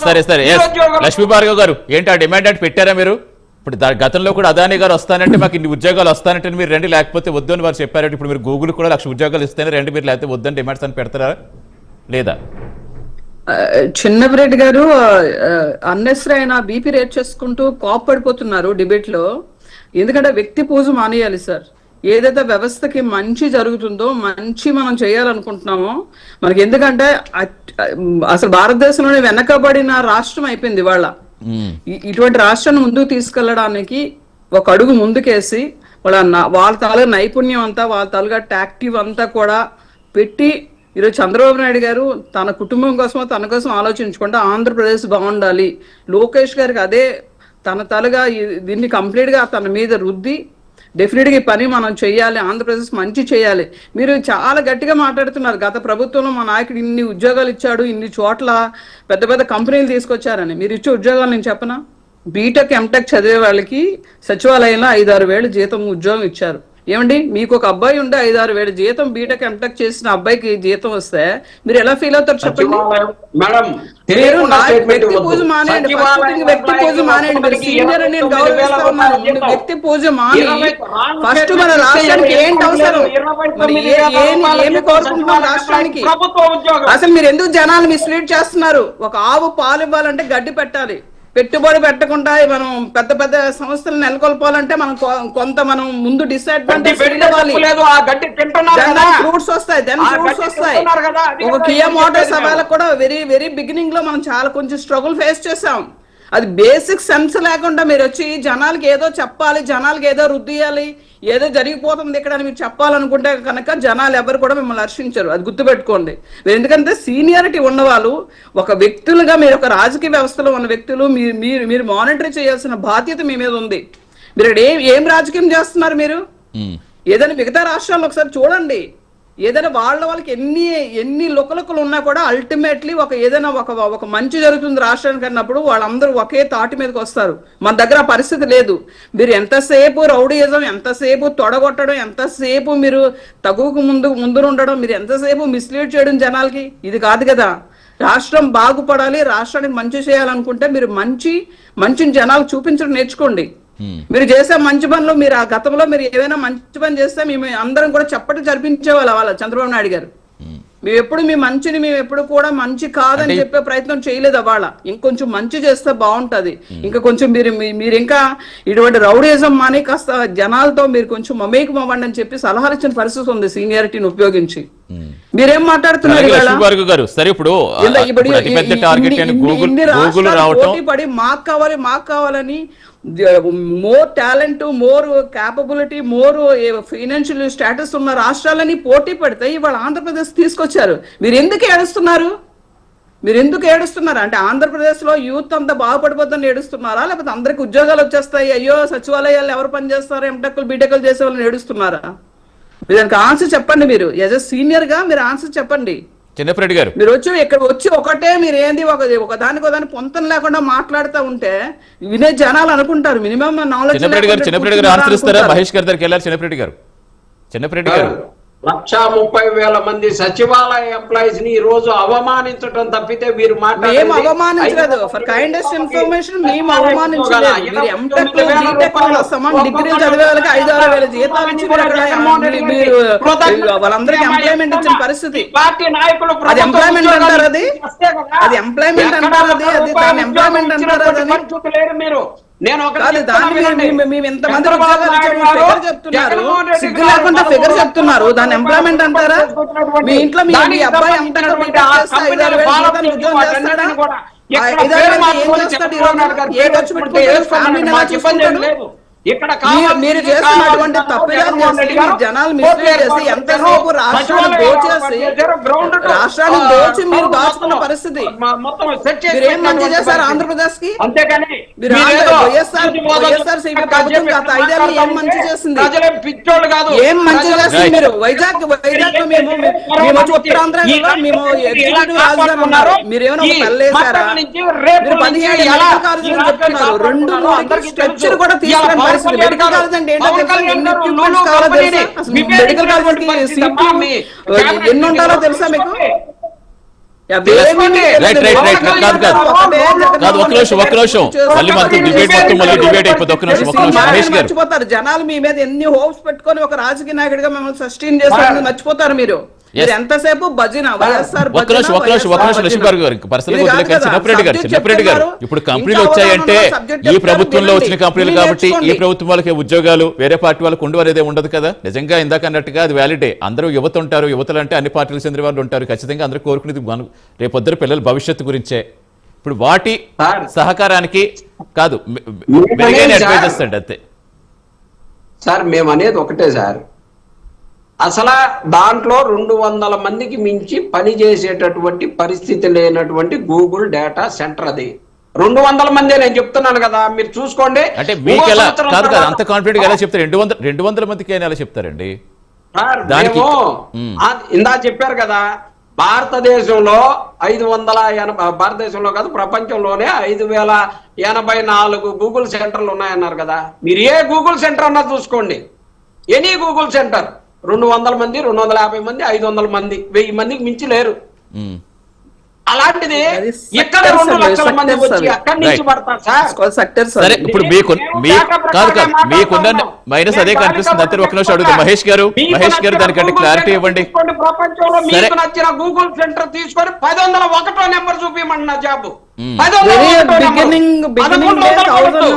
సరే సరే లక్ష్మీ భార్గవ్ గారు ఏంటి ఆ డిమాండ్ అంటే పెట్టారా మీరు? ఇప్పుడు గతంలో కూడా అదానీ గారు వస్తానంటే మాకు ఇన్ని ఉద్యోగాలు వస్తానంటే మీరు రండి లేకపోతే వద్దు అని వారు చెప్పారు ఇప్పుడు మీరు గూగుల్ కూడా లక్ష ఉద్యోగాలు ఇస్తేనే రండి మీరు లేకపోతే వద్దని డిమాండ్స్ అని పెడతారా? లేదా? చిన్నపిరెడ్డి గారు అన్నెసరీ అయిన బీపీ రేట్ చేసుకుంటూ కాప్ పడిపోతున్నారు డిబేట్లో. ఎందుకంటే వ్యక్తి పూజ మానేయాలి సార్ ఏదైతే వ్యవస్థకి మంచి జరుగుతుందో మంచి మనం చేయాలనుకుంటున్నామో మనకి ఎందుకంటే అసలు భారతదేశంలోనే వెనకబడిన రాష్ట్రం అయిపోయింది ఇవాళ. ఇటువంటి రాష్ట్రాన్ని ముందుకు తీసుకెళ్ళడానికి ఒక అడుగు ముందుకేసి వాళ్ళ వాళ్ళ తాలూకా నైపుణ్యం అంతా వాళ్ళ తాలూకా టాక్టివ్ అంతా కూడా పెట్టి ఈరోజు చంద్రబాబు నాయుడు గారు తన కుటుంబం కోసమో తన కోసం ఆలోచించుకుంటే ఆంధ్రప్రదేశ్ బాగుండాలి. లోకేష్ గారికి అదే తన తలుగా దీన్ని కంప్లీట్గా తన మీద రుద్ది డెఫినెట్గా ఈ పని మనం చేయాలి ఆంధ్రప్రదేశ్ మంచి చేయాలి మీరు చాలా గట్టిగా మాట్లాడుతున్నారు. గత ప్రభుత్వంలో మా నాయకుడు ఇన్ని ఉద్యోగాలు ఇచ్చాడు ఇన్ని చోట్ల పెద్ద పెద్ద కంపెనీలు తీసుకొచ్చారని. మీరు ఇచ్చే ఉద్యోగాలు నేను చెప్పనా? బీటెక్ ఎంటెక్ చదివే వాళ్ళకి సచివాలయంలో ఐదారు వేలు జీతం ఉద్యోగం ఇచ్చారు. ఏమండి మీకు ఒక అబ్బాయి ఉంటే ఐదారు వేలు జీతం బీటెక్ ఎంటెక్ చేసిన అబ్బాయికి జీతం వస్తే మీరు ఎలా ఫీల్ అవుతారు చెప్పండి? మీరు వ్యక్తి. పూజ మానేయండి వ్యక్తి పూజ మానేయండి మీరు ఒక్కొక్కరికి సీనియర్ అని నేను గౌరవిస్తా ఉన్నాను. వ్యక్తి పూజ మాని ఇరవై రాంగ్ ఫస్ట్ మన రాష్ట్రానికి ఏంటి అవసరం? మరి ఏమి కోరుకుంటున్నాం రాష్ట్రానికి? అసలు మీరు ఎందుకు జనాలు మిస్లీడ్ చేస్తున్నారు? ఒక ఆవు పాలు ఇవ్వాలంటే గడ్డి పెట్టాలి. పెట్టుబడి పెట్టకుండా మనం పెద్ద పెద్ద సంస్థలు నెలకొల్పాలంటే మనం కొంత మనం ముందు డిసడ్వాంటేజ్ కదా. ఫ్రూట్స్ వస్తాయి దెన్ ఫ్రూట్స్ వస్తాయి. ఒక కియా మోటార్స్ కూడా వెరీ వెరీ బిగినింగ్లో మనం చాలా కొంచెం స్ట్రగుల్ ఫేస్ చేసాం అది బేసిక్ సెన్స్ లేకుండా మీరు వచ్చి జనాలకి ఏదో చెప్పాలి జనాలకి ఏదో రుద్దియాలి ఏదో జరిగిపోతుంది ఇక్కడ అని మీరు చెప్పాలనుకుంటే కనుక జనాలు ఎవరు కూడా మిమ్మల్ని హర్షించరు. అది గుర్తుపెట్టుకోండి. మీరు ఎందుకంటే సీనియారిటీ ఉన్నవాళ్ళు ఒక వ్యక్తులుగా మీరు ఒక రాజకీయ వ్యవస్థలో ఉన్న వ్యక్తులు మీరు మీరు మీరు మానిటర్ చేయాల్సిన బాధ్యత మీ మీద ఉంది. మీరు ఇక్కడ ఏం ఏం రాజకీయం చేస్తున్నారు మీరు. ఏదైనా మిగతా రాష్ట్రాల్లో ఒకసారి చూడండి. ఏదైనా వాళ్ళ వాళ్ళకి ఎన్ని ఎన్ని లుకలుకలు ఉన్నా కూడా అల్టిమేట్లీ ఒక ఏదైనా ఒక ఒక మంచి జరుగుతుంది రాష్ట్రానికి అన్నప్పుడు వాళ్ళందరూ ఒకే తాటి మీదకి వస్తారు. మన దగ్గర ఆ పరిస్థితి లేదు. మీరు ఎంతసేపు రౌడీయిజం ఎంతసేపు తొడగొట్టడం ఎంతసేపు మీరు తగువకు ముందు ముందు ఉండడం మీరు ఎంతసేపు మిస్లీడ్ చేయడం జనాలకి? ఇది కాదు కదా. రాష్ట్రం బాగుపడాలి రాష్ట్రానికి మంచి చేయాలనుకుంటే మీరు మంచి మంచిని జనాలు చూపించడం నేర్చుకోండి. మీరు చేసే మంచి పనులు మీరు ఆ గతంలో మీరు ఏదైనా మంచి పని చేస్తే మేము అందరం కూడా చప్పటి జరిపించే వాళ్ళ వాళ్ళ చంద్రబాబు నాయుడు గారు మ్మ్. ఎప్పుడు మీ మంచిని మేము ఎప్పుడు కూడా మంచి కాదని చెప్పే ప్రయత్నం చేయలేదు అవాళ ఇంకొంచెం మంచి చేస్తే బాగుంటది ఇంకా కొంచెం మీరు మీరు ఇంకా ఇటువంటి రౌడీజం మాని కాస్త జనాలతో మీరు కొంచెం మమేకం అవ్వండి అని చెప్పి సలహాలు ఇచ్చిన పరిస్థితి ఉంది సీనియారిటీని ఉపయోగించి. మీరేం మాట్లాడుతున్నారు గారు సరే ఇప్పుడు అతిపెద్ద టార్గెట్ అని గూగుల్ రావటం. పడి మాకు కావాలి మాకు కావాలని more talent more capability more financial status ఉన్న రాష్ట్రాలని పోటీ పడితే ఇవాళ ఆంధ్రప్రదేశ్ తీసుకొచ్చారు. మీరు ఎందుకు ఏడుస్తున్నారు? మీరు ఎందుకు ఏడుస్తున్నారు? అంటే ఆంధ్రప్రదేశ్లో యూత్ అంతా బాగుపడిపోతుందని ఏడుస్తున్నారా? లేకపోతే అందరికి ఉద్యోగాలు వచ్చేస్తాయి. అయ్యో సచివాలయాలు ఎవరు పనిచేస్తారు? ఎంటెక్కులు బీటెక్కులు చేసే వాళ్ళని ఏడుస్తున్నారా? మీరు దానికి ఆన్సర్ చెప్పండి మీరు. యాజ్ ఎ సీనియర్గా మీరు ఆన్సర్ చెప్పండి. చిన్నప్పరెడ్డి గారు. మీరు వచ్చి ఇక్కడ వచ్చి ఒకటే మీరు ఏంది ఒక ఒక దానికి ఒక దాని పొంతం లేకుండా మాట్లాడుతూ ఉంటే వినే జనాలు అనుకుంటారు. మినిమం నాలెడ్జ్ చిన్నప్పరెడ్డి గారు చిన్నప్పరెడ్డి గారు ఆన్సర్ ఇస్తారా? మహేష్ గారి దగ్గరికి వెళ్ళారు చిన్నప్పరెడ్డి గారు. చిన్నప్పరెడ్డి గారు. లక్ష ముప్పై వేల మంది సచివాలయ ఎంప్లాయీస్ని ఈ రోజు అవమానించడం తప్పితే మీరు మేము అవమానించలేదు. ఫర్ కైండెస్ట్ ఇన్ఫర్మేషన్ మేము అవమానించలేదు. మీరు ఎంటెక్ బీటెక్ సమాన్ డిగ్రీ చదివే వాళ్ళకి ఐదు ఆరు వేల జీతాలు ఇచ్చి మీరు అక్కడ మీరు వాళ్ళందరికీ ఎంప్లాయ్మెంట్ ఇచ్చిన పరిస్థితి. అది ఎంప్లాయ్మెంట్ అంటారు అది? అది ఎంప్లాయ్మెంట్ అంటారు అది? అది దాని ఎంప్లాయ్మెంట్ అంటారు అది? పరిస్థితి లేరు మీరు. నేను సిగ్గు లేకుండా ఫిగర్ చెప్తున్నారు. దాన్ని ఎంప్లాయ్మెంట్ అంటారా? మీ ఇంట్లో మీ అబ్బాయి ఇక్కడ మీరు చేస్తున్నటువంటి తప్పిదాలు జనాలు మిస్లీడ్ చేసి ఎంతసేపు రాష్ట్రాన్ని దోచేసి రాష్ట్రాన్ని దోచి మీరు దాచుకున్న పరిస్థితి. మీరు మంచి చేశారు. ఆంధ్రప్రదేశ్కి వైఎస్ఆర్ నీతి బోధన వైఎస్ఆర్ సిపి ప్రభుత్వం గత ఐదేళ్ళు ఏం మంచి చేసింది? కాదు. ఏం మంచి మీరు? వైజాగ్ వైజాగ్లో మేము మేము వచ్చి ఉత్తరాంధ్రలో మేము ఎగ్జిక్యూటివ్ రాజధాని ఉన్నారు. మీరు ఏమైనా ఒక పల్లెసారా మీరు పదిహేడు మెడికల్ కాలేజీలు చెప్తున్నారు. రెండు స్ట్రక్చర్ కూడా పరిస్థితి. మెడికల్ కాలేజ్ అంటే ఏంటో తెలుసా? ఎన్ని ఎక్విప్మెంట్స్ కావాలో తెలుసా? అసలు మెడికల్ కాలేజ్కి సీట్లు ఎన్ని ఉండాలో తెలుసా మీకు. Right, right, right. ఒకటే కాదు, కాదు. జగన్మోహన్ కాదు, ఒక్క నిమిషం, ఒక్క నిమిషం. చేస్తున్నారు. మళ్ళీ మనకు ఒకటి debate మొత్తం మళ్ళీ చేస్తున్నారు. debate అయిపోతుంది. ఒక్క నిమిషం, ఒక్క నిమిషం. మీరు మహేష్ గారు. మర్చిపోతారు జనాలు మీ మీద ఎన్ని హోప్స్ పెట్టుకొని ఒక రాజకీయ నాయకుడిగా మిమ్మల్ని సస్టైన్ చేస్తారు మర్చిపోతారు మీరు మీరు ఎంతసేపు భజన వైఎస్ఆర్ ఒక్క నిమిషం ఒక్క నిమిషం ఒక్క నిమిషం లక్ష్మీ గారు పర్సనల్. ఇప్పుడు కంపెనీలు వచ్చాయంటే ఈ ప్రభుత్వంలో. వచ్చిన కంపెనీలు కాబట్టి ఈ. ప్రభుత్వం వాళ్ళకి ఉద్యోగాలు వేరే పార్టీ వాళ్ళకు ఉండవనేదే ఉండదు కదా? నిజంగా ఇందాక అన్నట్టుగా అది వ్యాలిడే అందరూ యువత ఉంటారు యువతలు అంటే అన్ని పార్టీలకు చెందిన వాళ్ళు ఉంటారు. ఖచ్చితంగా అందరూ కోరుకునేది మన రేపొద్దరు పిల్లల భవిష్యత్తు గురించే. ఇప్పుడు వాటి. సహకారానికి కాదు మెరుగైన అండి అంతే సార్ మేము అనేది ఒకటే సార్. అసలు దాంట్లో రెండు వందల మందికి మించి పని చేసేటటువంటి పరిస్థితి లేనటువంటి గూగుల్ డేటా సెంటర్ అది. రెండు వందల మంది నేను చెప్తున్నాను కదా మీరు చూసుకోండి. అంటే మీకు ఎలా? కాదు కాదు అంత కాన్ఫిడెంట్ ఎలా చెప్తారు? రెండు వందల రెండు వందల మందికి అయినా ఎలా చెప్తారండి? మేము ఇందా చెప్పారు కదా భారతదేశంలో ఐదు వందల ఎనభై భారతదేశంలో కాదు ప్రపంచంలోనే ఐదు వేల ఎనభై నాలుగు గూగుల్ సెంటర్లు ఉన్నాయన్నారు కదా. మీరు ఏ గూగుల్ సెంటర్ అన్నా చూసుకోండి. Any Google centre. రెండు వందల మంది రెండు వందల యాభై మంది ఐదు వందల మంది వెయ్యి మందికి మించి లేరు. ఉమ్. అలాంటి అది ఇక్కడ sectors రెండు అవి, లక్షల మంది sectors వచ్చి అవి. అక్కడి నుంచి Right. పడతారు సార్ ఇప్పుడు మీకు కాదు కాదు మీకున్న. మైనస్ అదే కనిపిస్తుంది అంతే ఒక నిమిషం అడుగుతాం మహేష్ గారు మహేష్ గారు దానికంటే క్లారిటీ ఇవ్వండి. ప్రపంచంలో. మీకు నచ్చిన గూగుల్ సెంటర్ తీసుకొని పది వందల ఒకటో నెంబర్ జాబ్ వందల థౌసండ్ కొట్టు.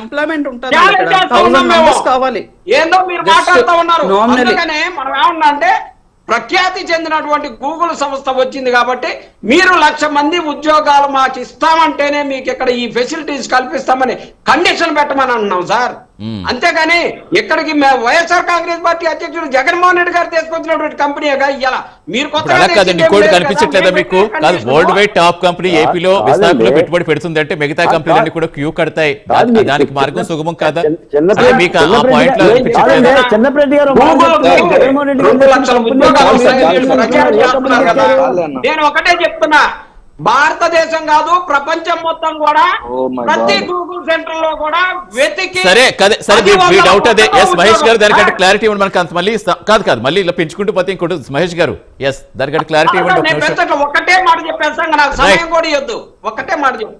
ఎంప్లాయ్మెంట్ ఉంటుంది కావాలి ఏందో మీరు మాట్లాడుతూ ఉన్నారు. అందుకనే మనం ఏమన్నా అంటే ప్రఖ్యాతి చెందినటువంటి గూగుల్ సంస్థ వచ్చింది కాబట్టి మీరు లక్ష మంది ఉద్యోగాలు మాకు ఇస్తామంటేనే మీకు ఇక్కడ ఈ ఫెసిలిటీస్ కల్పిస్తామని కండిషన్ పెట్టమని అంటున్నాం సార్. అంతేగాని ఇక్కడికి మే- వైఎస్ఆర్ కాంగ్రెస్ పార్టీ అధ్యక్షుడు జగన్మోహన్ రెడ్డి గారు తీసుకొచ్చినటువంటి కంపెనీగా ఇయ్యాల మీరు కదా. కనిపించట్లేదా మీకు కాదు వరల్డ్ వైడ్ టాప్ కంపెనీ ఏపీలో. విశాఖలో పెట్టుబడి పెడుతుంది అంటే మిగతా కంపెనీలన్నీ. కూడా క్యూ కడతాయి దానికి మార్గం సుగమం కాదా మీకు ఆ పాయింట్లో కంపెనీ కంపెనీ కంపెనీ నేను ఒకటే చెప్తున్నా భారతదేశం కాదు ప్రపంచం మొత్తం కూడా Oh ప్రతి. గూగుల్ సెంటర్లో కూడా వెతికి సరే కదే సరే మీ- డౌట్ అదే. ఎస్ మహేష్ గారు దానికంటే. క్లారిటీ ఇవ్వండి మనకి అంత మళ్ళీ కాదు కాదు మళ్ళీ ఇలా పెంచుకుంటూ పోతే ఇంకోటి మహేష్ గారు ఎస్ దానికంటే క్లారిటీ ఇవ్వండి ఒకటే మాట చెప్పేస్తాను నాకు సమయం కూడా ఇవ్వద్దు. ఒకటే మాట చెప్తా.